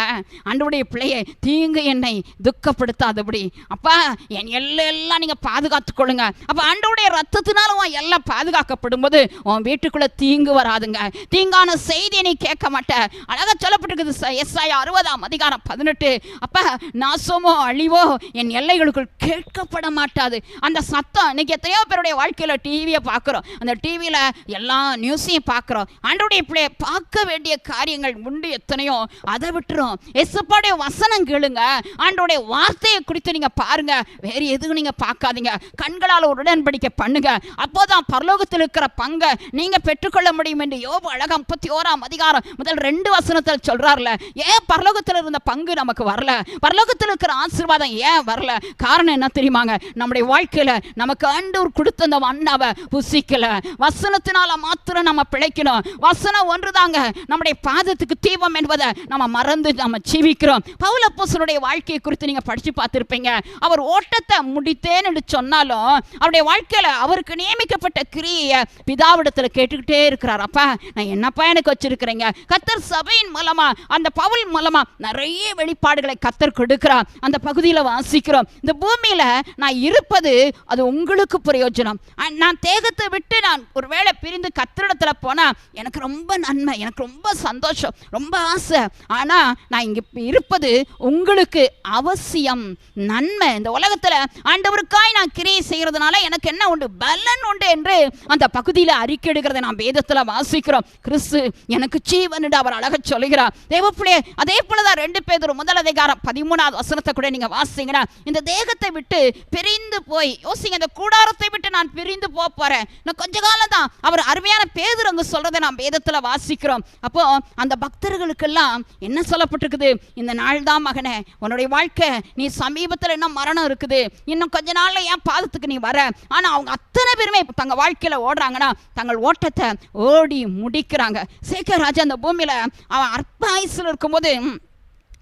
அன்றுடைய பிள்ளையை தீங்கு என்னை துக்கப்படுத்தாதபடி. அப்பா என் எல்லாம் எல்லாம் நீங்க பாதுகாத்து கொள்ளுங்க. அப்ப ஆண்டவருடைய ரத்தத்தினால உன் எல்லாம் பாதுகாக்கப்படும் போது உன் வீட்டுக்குள்ள தீங்கு வராதுங்க. தீங்கான செய்தியை நீ கேட்க மாட்ட. அழகா சொல்லப்பட்டிருக்குது. எஸ்ஐ அறுபதாம் அதிகாரம் பதினெட்டு. அப்போ நாசமோ அழிவோ என் எல்லைகளுக்குள் கேட்கப்பட மாட்டாது. அந்த சத்தம் இன்னைக்கு எத்தனையோ பேருடைய வாழ்க்கையில டிவியை பார்க்குறோம் அந்த டிவியில எல்லா நியூஸையும் பார்க்குறோம் ஆண்டோடைய பிள்ளைய பார்க்க வேண்டிய காரியங்கள் உண்டு எத்தனையோ. அதை விட்டுரும் எசப்பாடைய வசனம் கேளுங்க. ஆண்டோடைய வார்த்தையை குறித்து நீங்க பாருங்க. வேற எதுவும் நீங்க பார்க்காதீங்க. கண்களால் ஒரு உடன்படிக்கை பண்ணுங்க. அப்போதான் பரலோகத்தில் இருக்கிற பங்கை நீங்க பெற்றுக்கொள்ள முடியும் என்று யோபு அழகா முப்பத்தி ஓராம் அதிகாரம் முதல் ரெண்டு வசனத்தில் சொல்றாருல. ஏன் பரலோகத்தில் இருந்த பங்கு நமக்கு வரல? பரலோகத்தில் இருக்கிற ஆசீர்வாதம் ஏன் வரல? காரணம் என்ன தெரியுமாங்க? நம்முடைய வாழ்க்கையில நமக்கு ஆண்டவர் கொடுத்த அந்த மண்ணாவை புசிக்கல. வசனத்தினால மாத்திரம் நம்ம பிழைக்கணும். வசனம் ஒன்றுதாங்க. நம்முடைய பாதத்துக்கு தீபம் என்பதை நம்ம மறந்து நம்ம ஜீவிக்கிறோம். பவுலப்போசனுடைய வாழ்க்கையை குறித்து நீங்க படிச்சு பார்த்திருப்பீங்க. அவர் ஓட்டத்தை முடித்தேன் என்று சொன்னாலும் அவருடைய வாழ்க்கையில அவருக்கு நியமிக்கப்பட்ட கிரியை பிதாவிடத்துல கேட்டுக்கிட்டே இருக்கிறார். அப்பா நான் என்னப்பா எனக்கு வச்சிருக்கிறீங்க? கத்தர் சபையின் மூலமா அந்த பவுல் மூலமா நிறைய வெளிப்பாடுகளை கத்தர் கொடுக்கிறார். அந்த பகுதியில் வாசிக்கிறோம். இந்த பூமியில நான் இருப்பது அது உங்களுக்கு பிரயோஜனம். நான் தேகத்தை விட்டு நான் ஒருவேளை பிரிந்து கத்திரிடத்தில் போனா எனக்கு ரொம்ப நன்மை எனக்கு ரொம்ப சந்தோஷம் ரொம்ப ஆசை. ஆனால் நான் இங்கே இருப்பது உங்களுக்கு அவசியம். நன்மை. இந்த உலகத்துல ஆண்டவருக்காய் நான் கிரியை செய்யறதுனால எனக்கு என்ன உண்டு? பலன் உண்டு என்று அந்த பகுதியில் அறிக்கையிடுகிறதை நாம் வேதத்தில் வாசிக்கிறோம். கிறிஸ்து எனக்கு ஜீவன் அவர் அழக சொல்கிறார் தேவப்பிள்ளையே அதே போலதான் ரெண்டு பேர் முதல் அதிகாரம் பதிமூணாவது வசனத்தை கூட நீங்கள் வாசிங்கன்னா இந்த தேகத்தை விட்டு பிரிந்து போய் யோசிங்க இந்த கூடாரத்தை விட்டு நான் பிரிந்து போக போகிறேன் இன்னும் கொஞ்ச காலம் தான். அவர் அருமையான பேதர் சொல்கிறத சொல்றதை நாம் வேதத்தில் வாசிக்கிறோம். அப்போ அந்த பக்தர்களுக்கெல்லாம் என்ன சொல்லப்பட்டிருக்குது? இந்த நாள் தான் மகனே உன்னுடைய வாழ்க்கை நீ சமீபத்தில் இன்னும் மரணம் இருக்குது. இன்னும் கொஞ்ச நாளில் ஏன் பாதத்துக்கு நீ வர. ஆனால் அவங்க அத்தனை பேருமே தங்கள் வாழ்க்கையில் ஓடுறாங்கன்னா தங்கள் ஓட்டத்தை ஓடி முடிக்கிறாங்க. சேகர் ராஜா அந்த பூமியில் அவன் அற்ப இருக்கும்போது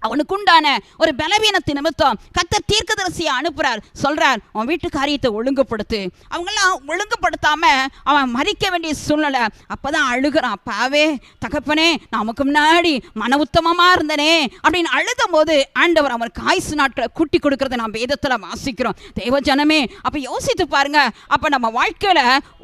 அவனுக்கு உண்டான ஒரு பலவீனத்தை நிமித்தம் கத்த தீர்க்கதரிசியை அனுப்புறார். சொல்றார் உன் வீட்டு காரியத்தை ஒழுங்குபடுத்து. அவங்கெல்லாம் ஒழுங்குபடுத்தாம அவன் மறிக்க வேண்டிய சூழ்நிலை. அப்பதான் அழுகிறான் பாவே தகப்பனே நமக்கு முன்னாடி மன உத்தமமா இருந்தனே. அப்படின்னு அழுதும் போது ஆண்டவர் அவனுக்கு ஆயுசு நாட்களை கூட்டி கொடுக்கறத நாம் வேதத்துல வாசிக்கிறோம். தெய்வ ஜனமே அப்ப யோசித்து பாருங்க அப்ப நம்ம வாழ்க்கையில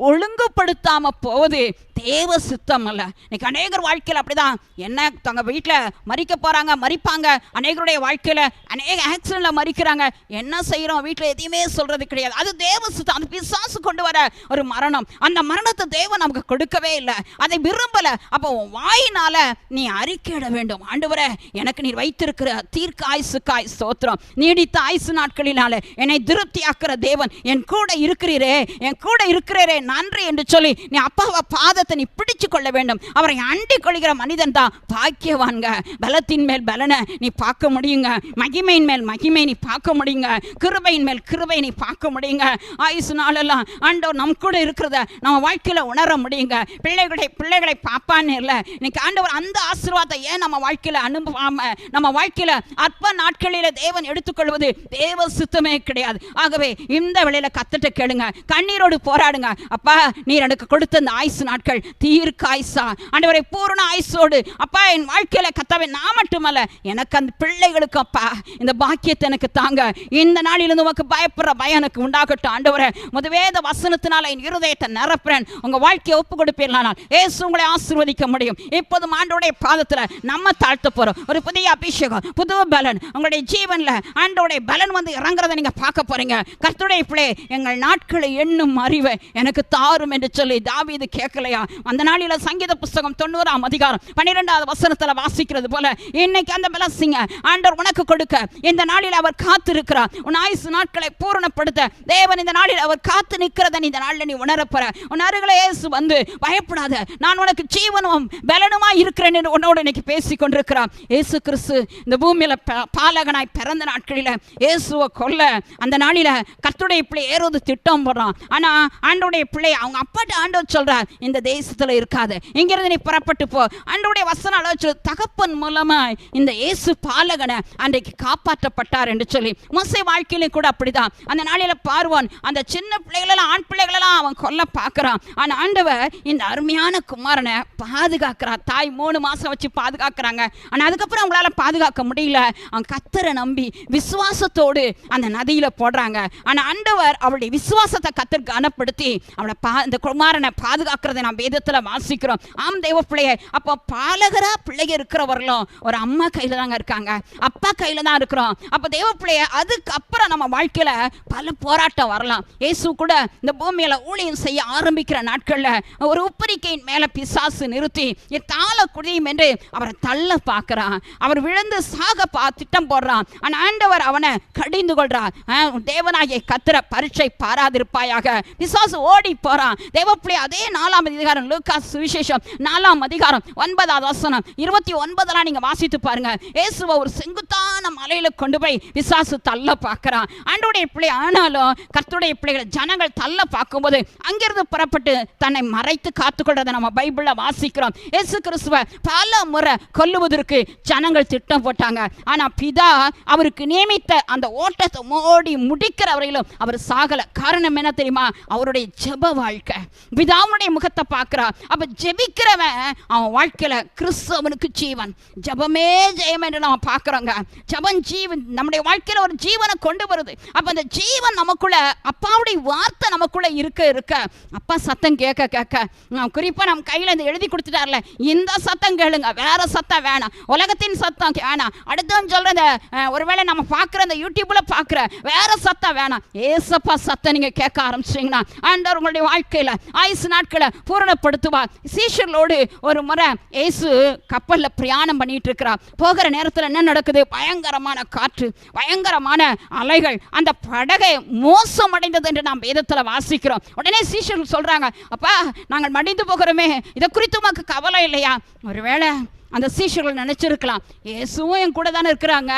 ஒழுங்குபடுத்தாம போவது தேவ சித்தம் அல்ல. இன்னைக்கு அநேகர் வாழ்க்கையில் அப்படிதான். என்ன தங்க வீட்டில் மறிக்க போறாங்க மறிப்பாங்க. அநேகருடைய வாழ்க்கையில அநேக ஆக்சிடென்ட்ல மறிக்கிறாங்க. என்ன செய்யறோம் வீட்டில் எதையுமே சொல்றது கிடையாது. அது தேவ சித்தம். அது பிசாசு கொண்டு வர ஒரு மரணம். அந்த மரணத்தை தேவன் நமக்கு கொடுக்கவே இல்லை. அதை விரும்பல. அப்போ வாயினால நீ அறிக்கையிட வேண்டும். ஆண்டவரே எனக்கு நீர் வைத்திருக்கிற தீர்க்க ஆயுசுக்காய் சோத்திரம் நீடித்த ஆயுசு நாட்களினால என்னை திருப்தியாக்குற தேவன் என் கூட இருக்கிறீரே என் கூட இருக்கிறீரே. நன்றி என்று சொல்லி நீ அப்பாவை பாதத்தை நீ பிடிச்சு கொள்ள வேண்டும். அவரை அண்டிக் கொள்கிற மனிதன் தான் பாக்கியவான்க. பலத்தின் மேல் பலனை நீ பார்க்க முடியுங்க. மகிமையின் மேல் மகிமை நீ பார்க்க முடியுங்க. கிருபையின் மேல் கிருபை நீ பார்க்க முடியுங்க. ஆயுசு நாளெல்லாம் ஆண்டவர் நம் கூட இருக்கிறத நம்ம வாழ்க்கையில உணர முடியுங்க. பிள்ளைகளை பிள்ளைகளை பார்ப்பான்னு இல்லை. இன்னைக்கு ஆண்டவர் அந்த ஆசீர்வாதத்தை ஏன் நம்ம வாழ்க்கையில அனுபவாம நம்ம வாழ்க்கையில அற்ப நாட்களில் தேவன் எடுத்துக்கொள்வது தேவ சித்தமே கிடையாது. ஆகவே இந்த வேளையில் கத்துட்டு கேளுங்க. கண்ணீரோடு போராடுங்க. அப்பா நீர் எனக்கு கொடுத்த இந்த ஆயுசு நாட்கள் தீர்க்க ஆயுசா ஆண்டவரை பூரண ஆயுசோடு. அப்பா என் வாழ்க்கையில கத்தாவே நான் மட்டுமல்ல எனக்கு அந்த பிள்ளைகளுக்கு அப்பா இந்த பாக்கியத்தை எனக்கு தாங்க. இந்த நாளிலிருந்து உமக்கு பயப்படுற பயம் எனக்கு உண்டாகட்டும். ஆண்டவரே முதவேத வசனத்தினால என் இருதயத்தை நிரப்புறேன். உங்க வாழ்க்கையை ஒப்பு கொடுப்பீர்களானால் ஏசு உங்களை ஆசீர்வதிக்க முடியும். இப்போதும் ஆண்டோடைய பாதத்துல நம்ம தாழ்த்த போறோம். ஒரு புதிய அபிஷேகம் புது பலன். உங்களுடைய ஜீவன்ல ஆண்டோடைய பலன் வந்து இறங்குறதை நீங்க பார்க்க போறீங்க. கர்த்துடைய பிள்ளை எங்கள் நாட்களை எண்ணும் அறிவை எனக்கு தாரும் என்று சொல்லி தாவீது கேட்கலையா? அந்த நாளில சங்கீத புஸ்தகம் தொண்ணூறாம் அதிகாரம் பன்னிரெண்டாவது வசனத்துல வாசிக்கிறது போல இன்னைக்கு அந்த பலசிங்க ஆண்டவர் உனக்கு கொடுக்க. இந்த நாளில் அவர் காத்திருக்கிறார். உன் ஆயுசு நாட்களை பூரணப்படுத்த. தேவன் இந்த நாளில் அவர் காத்து நிற்கிறத இந்த நாளில் நீ உணரப்போற. உன் அருகில இயேசு வந்து பயப்படாத. நான் உனக்கு ஜீவனும் பலனுமா இருக்கிறேன் என்று உன்னோடு இன்னைக்கு பேசி கொண்டிருக்கிறான் இயேசு கிறிஸ்து இந்த பூமியில ப- பாலகனாய் பிறந்த நாட்களில இயேசுவை கொல்ல அந்த நாளில கத்துடைய பிள்ளை ஏறுவது திட்டம் போடுறான். ஆனா ஆண்டோடைய பிள்ளை அவங்க அப்பாட்ட ஆண்டவர் சொல்கிறார் இந்த தேசத்தில் இருக்காது. இங்கிருந்து நீ புறப்பட்டு போ. அன்றைய வசன அளவு தகப்பன் மூலமா இந்த இயேசு பாலகனை அன்றைக்கு காப்பாற்றப்பட்டார் என்று சொல்லி மோசை வாழ்க்கையிலும் கூட அப்படிதான். அந்த நாளில பார்வான் அந்த சின்ன பிள்ளைகளெல்லாம் ஆண் பிள்ளைகளெல்லாம் அவன் கொல்ல பார்க்கறான். ஆனா ஆண்டவர் இந்த அருமையான குமாரனை பாதுகாக்கிறான் தாய் மூணு மாசம் வச்சு பாதுகாக்கிறாங்க. ஆனா அதுக்கப்புறம் அவங்களால பாதுகாக்க முடியல. அவன் கத்தரை நம்பி விசுவாசத்தோடு அந்த நதியில போடுறாங்க. ஆனா ஆண்டவர் அவளுடைய விசுவாசத்தை கத்தர் கனப்படுத்தி அவளை பா இந்த குமாரனை பாதுகாக்கிறத நாம் வேதத்தில் வாசிக்கிறோம். ஆம் தெய்வ பிள்ளையை அப்போ பாலகரா பிள்ளைங்க இருக்கிறவர்களும் ஒரு அம்மா கையில் தாங்க இருக்காங்க. அப்பா கையில் தான் இருக்கிறோம். அப்போ தெய்வ பிள்ளைய அதுக்கப்புறம் நம்ம வாழ்க்கையில பல போராட்டம் வரலாம். இயேசு கூட இந்த பூமியில ஊழியம் செய்ய ஆரம்பிக்கிற நாட்கள்ல ஒரு உப்பரிக்கையின் மேலே பிசாசு நிறுத்தி என் தாள குடியும் என்று அவரை தள்ள பார்க்குறான். அவர் விழுந்து சாக பா திட்டம் போடுறான். ஆனால் ஆண்டவர் அவனை கடிந்து கொள்றார். ஆ, தேவனாகிய கத்திர பரீட்சை பாராதிருப்பாயாக. பிசாசு ஓடி போறான். தேவப்பிள்ளை அதே நாலாம் அதிகாரம் லூக்காஸ் சுவிசேஷம் நாலாம் அதிகாரம் ஒன்பதாவது வசனம் இருபத்தி ஒன்பதெல்லாம் நீங்கள் வாசித்து பாருங்க. இயேசுவை ஒரு செங்குத்தான மலையில கொண்டு போய் விசாசு தள்ள பார்க்குறான். அன்றுடைய பிள்ளை ஆனாலும் கர்த்துடைய பிள்ளைகளை ஜனங்கள் தள்ள பார்க்கும்போது அங்கிருந்து புறப்பட்டு தன்னை மறைத்து காத்துக்கொள்றதை நம்ம பைபிளில் வாசிக்கிறோம். இயேசு கிறிஸ்துவ பல முறை கொல்லுவதற்கு ஜனங்கள் திட்டம் போட்டாங்க. ஆனால் பிதா அவருக்கு நியமித்த அந்த ஓட்டத்தை மோடி முடிக்கிற வரையிலும் அவர் சாகலை. காரணம் என்ன தெரியுமா? அவருடைய ஜெப வாழ்க்கை. பிதாவுடைய முகத்தை பார்க்குறா. அப்போ ஜெபிக்கிறவன் அவன் வாழ்க்கையில் கிறிஸ்தவனுக்கு ஜீவன். ஜெபமே ஜெயம் என்று நம்ம பார்க்குறோங்க? ஜபம் ஜீவன் நம்முடைய வாழ்க்கையில ஒரு ஜீவனை கொண்டு வருது. அப்ப அந்த ஜீவன் நமக்குள்ள அப்பாவுடைய வார்த்தை நமக்குள்ள இருக்க இருக்க அப்பா சத்தம் கேட்க கேட்க நான் குறிப்பா நம்ம கையில இந்த எழுதி கொடுத்துட்டார்ல இந்த சத்தம் கேளுங்க வேற சத்தம் வேணாம் உலகத்தின் சத்தம் வேணாம். அடுத்தவன் சொல்கிற இந்த ஒருவேளை நம்ம பார்க்குற இந்த யூடியூப்ல பார்க்குற வேற சத்தம் வேணாம். ஏசப்பா சத்தம் நீங்க கேட்க ஆரம்பிச்சிங்கன்னா ஆண்டவர் உங்களுடைய வாழ்க்கையில ஆயுசு நாட்களை பிரயாணப்படுத்துவார். சீஷர்களோடு ஒரு முறை இயேசு கப்பல்ல பிரயாணம் பண்ணிட்டு இருக்கிறார் போகிற நேரத்தில் என்ன நடக்குது? பயங்கரமான காற்று பயங்கரமான அலைகள். அந்த படகை மோசமடைந்தது என்று நாம் வேதத்தில் வாசிக்கிறோம். உடனே சீஷர்கள் சொல்றாங்க அப்பா நாங்கள் மடிந்து போகிறோமே. இதை குறித்து உமக்கு கவலை இல்லையா? ஒருவேளை அந்த சீஷர்கள் நினச்சிருக்கலாம். இயேசுவும் என் கூட தானே இருக்கிறாங்க.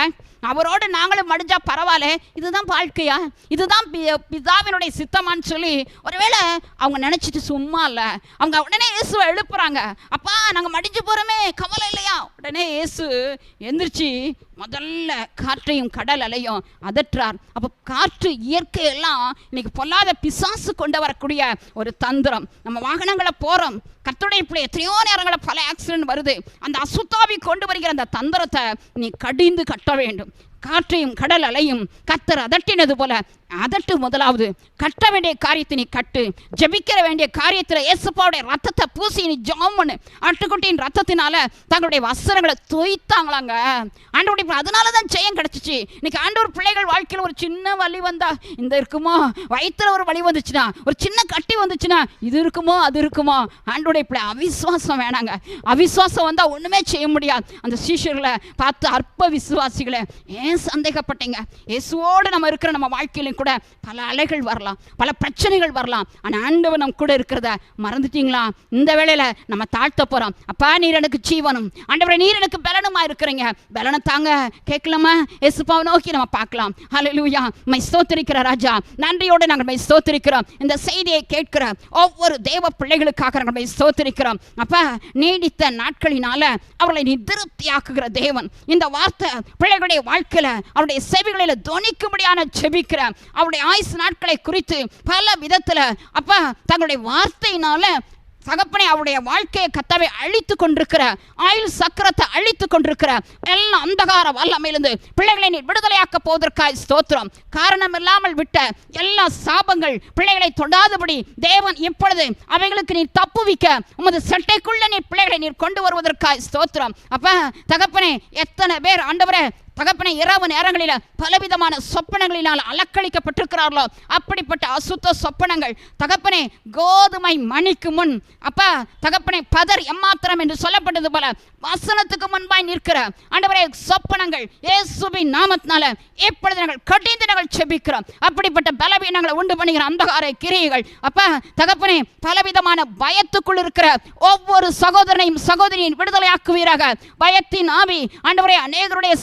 அவரோடு நாங்களும் மடிஞ்சா பரவாயில்ல. இதுதான் வாழ்க்கையா? இதுதான் பி- பிதாவினுடைய சித்தமான்னு சொல்லி ஒருவேளை அவங்க நினைச்சிட்டு சும்மா இல்லை. அவங்க உடனே இயேசுவை எழுப்புறாங்க. அப்பா நாங்கள் மடிஞ்சு போகிறோமே கவலை இல்லையா? உடனே இயேசு எந்திரிச்சு முதல்ல காற்றையும் கடல் அலையும் அதற்றார். அப்போ காற்று இயற்கையெல்லாம் இன்னைக்கு பொல்லாத பிசாசு கொண்டு வரக்கூடிய ஒரு தந்திரம். நம்ம வாகனங்களை போகிறோம் கத்துடைய பிள்ளை எத்தனையோ நேரங்களில் பல ஆக்சிடென்ட் வருது. அந்த அசுத்தாவி கொண்டு வருகிற அந்த தந்திரத்தை நீ கடிந்து கட்ட வேண்டும். காற்றையும் கடல் அலையும் கத்தர் அதட்டினது போல அதட்டு முதலாவது. கட்ட வேண்டிய காரியத்தை நீ கட்டு. ஜபிக்கிற வேண்டிய காரியத்தில் இயேசுப்பாவுடைய ரத்தத்தை பூசி நீ ஜாம் பண்ணு. ஆட்டுக்குட்டியின் ரத்தத்தினால தங்களுடைய வஸ்திரங்களை தொய்த்தாங்களாங்க ஆண்டோடைய பிள்ளை, அதனால தான் ஜெயம் கிடச்சிச்சு. இன்னைக்கு ஆண்டவர் பிள்ளைகள் வாழ்க்கையில் ஒரு சின்ன வலி வந்தா இந்த இருக்குமோ? வயிற்றுல ஒரு வலி வந்துச்சுன்னா ஒரு சின்ன கட்டி வந்துச்சுன்னா இது இருக்குமோ? அது இருக்குமோ? ஆண்டோடைய பிள்ளை அவிசுவாசம் வேணாங்க. அவிசுவாசம் வந்தால் ஒன்றுமே செய்ய முடியாது. அந்த சீஷர்களை பார்த்து அற்ப விசுவாசிகளை ஏன் சந்தேகப்பட்டீங்க? இயேசுவோடு நம்ம இருக்கிற நம்ம வாழ்க்கையிலும் கூட பல அலைகள் வரலாம் பல பிரச்சனைகள் வரலாம். ஆனால் ஆண்டவர் நம் கூட இருக்கிறத மறந்துட்டீங்களா? இந்த வேளையில் நம்ம தாழ்த்த போகிறோம் அப்பா நீர் எனக்கு ஜீவனும். ஆண்டவரை நீர் எனக்கு பலனுமா இருக்கிறீங்க? பலனை தாங்க கேட்கலாமா? எசுப்பாவை நோக்கி நம்ம பார்க்கலாம். ஹலலூயா மை ஸ்தோத்திரிக்கிற ராஜா நன்றியோடு நாங்கள் மை ஸ்தோத்திரிக்கிறோம். இந்த செய்தியை கேட்கிற ஒவ்வொரு தேவ பிள்ளைகளுக்காக நாங்கள் மை ஸ்தோத்திரிக்கிறோம். அப்பா நீடித்த நாட்களினால அவர்களை நீ திருப்தியாக்குகிற தேவன். இந்த வார்த்தை பிள்ளைகளுடைய வாழ்க்கையில அவருடைய செவிகளில் துணிக்கும்படியான செபிக்கிற அவருடைய ஆயுசு நாட்களை குறித்து பல விதத்துல அப்போ தங்களுடைய வார்த்தையினால தகப்பனை அவருடைய வாழ்க்கையை கத்தவை அழித்து கொண்டிருக்கிற ஆயுள் சக்கரத்தை அழித்து கொண்டிருக்கிற எல்லாம் அந்தகார வல்லமையிலிருந்து பிள்ளைகளை நீ விடுதலையாக்க போவதற்காய் ஸ்தோத்திரம். காரணம் இல்லாமல் விட்ட எல்லா சாபங்கள் பிள்ளைகளை தொடாதபடி தேவன் இப்பொழுது அவைகளுக்கு நீ தப்புவிக்க உமது சட்டைக்குள்ள நீ பிள்ளைகளை நீர் கொண்டு வருவதற்காய் ஸ்தோத்திரம். அப்ப தகப்பனே எத்தனை பேர் ஆண்டவரே தகப்பனை இரவு நேரங்களில் பலவிதமான சொப்பனங்களினால் அலக்களிக்கப்பட்டிருக்கிறார்களோ அப்படிப்பட்ட அசுத்த சொப்பனங்கள். தகப்பனே கோதுமை மணிக்கு முன் அப்பா தகப்பனை பதர் எம்மாத்திரம் என்று சொல்லப்பட்டது போல வசனத்துக்கு முன்பாய் நிற்கிற ஆண்டவரே சொப்பனங்கள் இயேசுவின் நாமத்தினால இப்பொழுது நாங்கள் கடிந்து நாங்கள் செபிக்கிறோம். அப்படிப்பட்ட பலவீனங்களை உண்டு பண்ணுகிற அந்தகார கிரியைகள். அப்பா தகப்பனே பலவிதமான பயத்துக்குள் இருக்கிற ஒவ்வொரு சகோதரனையும் சகோதரியின் விடுதலையாக்குவீராக. பயத்தின் ஆவி ஆண்டவரே அநேகருடைய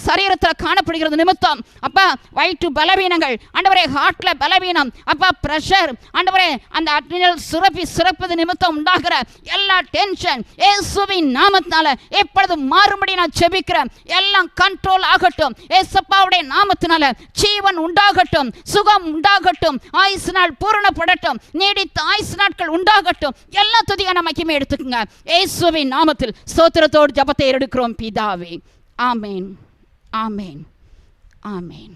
சரீரத்தில் காணப்படுகிறது நிமித்தம். அப்பா வயிற்று பலவீனங்கள். ஆண்டவரே ஹார்ட்ல பலவீனம். அப்பா பிரஷர் ஆண்டவரே அந்த அட்ரினல் சுரப்பி சுரப்பது நிமித்தம் உண்டாகிற எல்லா டென்ஷன் ஏசுவின் நாமத்தினால எப்பொழுது மாறும்படி நான் செபிக்கிறேன் எல்லாம் கண்ட்ரோல் ஆகட்டும். ஏசப்பாவுடைய நாமத்தினால ஜீவன் உண்டாகட்டும். சுகம் உண்டாகட்டும். ஆயுசு நாள் பூரணப்படட்டும். நீடித்த ஆயுசு நாட்கள் உண்டாகட்டும். எல்லா துதியான மகிமை எடுத்துக்கோங்க. ஏசுவின் நாமத்தில் ஸ்தோத்திரத்தோடு ஜபத்தை எடுக்கிறோம் பிதாவே. ஆமேன். Amen. Amen.